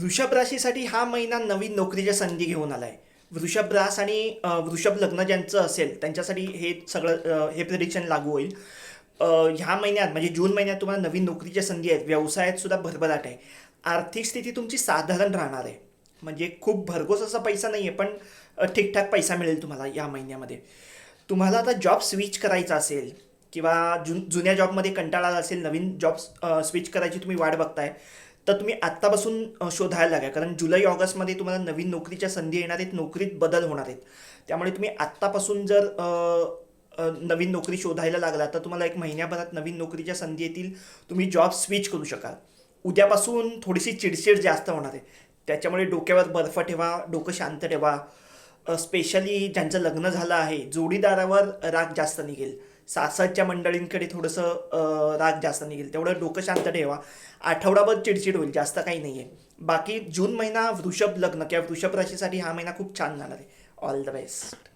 वृषभ राशीसाठी हा महिना नवीन नोकरीच्या संधी घेऊन आलाय. वृषभ रास आणि वृषभ लग्न ज्यांचं असेल त्यांच्यासाठी हे सगळं हे प्रिडिक्शन लागू होईल. ह्या महिन्यात म्हणजे जून महिन्यात तुम्हाला नवीन नोकरीच्या संधी आहेत. व्यवसायात सुद्धा भरभराट आहे. आर्थिक स्थिती तुमची साधारण राहणार आहे. म्हणजे खूप भरघोस असा पैसा नाही आहे पण ठीकठाक पैसा मिळेल तुम्हाला या महिन्यामध्ये. तुम्हाला आता जॉब स्विच करायचा असेल किंवा जुन जुन्या जॉबमध्ये कंटाळा आला असेल नवीन जॉब स्विच करायची तुम्ही वाट बघताय तर तुम्ही आत्तापासून शोधायला लागा कारण जुलै ऑगस्टमध्ये तुम्हाला नवीन नोकरीच्या संधी येणार आहेत नोकरीत बदल होणार आहेत. त्यामुळे तुम्ही आत्तापासून जर नवीन नोकरी शोधायला लागला तर तुम्हाला एक महिन्याभरात नवीन नोकरीच्या संधी येतील. तुम्ही जॉब स्विच करू शकाल. उद्यापासून थोडीशी चिडचिड जास्त होणार आहे. त्याच्यामुळे डोक्यावर बर्फ ठेवा डोकं शांत ठेवा. स्पेशली ज्यांचं लग्न झालं आहे जोडीदारावर राग जास्त निघेल. सासरच्या मंडळींकडे थोडंसं राग जास्त निघेल. तेवढं डोकं शांत ठेवा. आठवडाभर चिडचिड होईल जास्त काही नाही आहे बाकी जून महिना वृषभ लग्न किंवा वृषभ राशीसाठी हा महिना खूप छान जाणार आहे. All the best